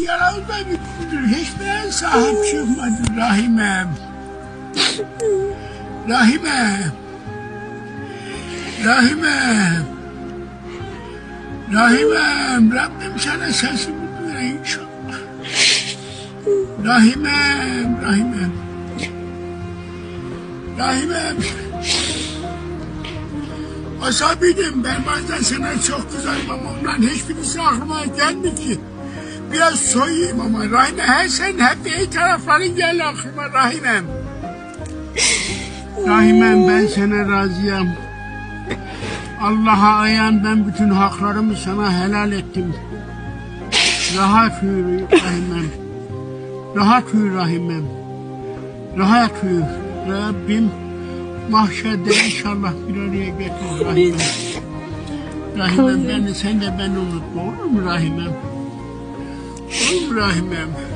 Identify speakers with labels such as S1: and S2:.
S1: yanımda bir hiçbir sahip çıkmadı Rahimem. Rahimem. Rahimem. Rahimem. Rabbim sana sesimi duyar inşallah. Rahimem. Rahimem. Rahimem. Asabiydim ben bazen sana çok kızarım ama onların hiçbirisi aklıma geldi ki. Biraz soyayım ama Rahime her sen hep iyi tarafların gel aklıma Rahimem. Rahimem ben sana razıyım. Allah'a ayan ben bütün haklarımı sana helal ettim. Rahat uyu Rahimem. Rahat uyu Rahimem. Rahat uyu. Rabbim mahşerde inşallah bir araya getirir Rahimem. Rahimem beni sen de beni unutma olur mu Rahimem? Rahimem?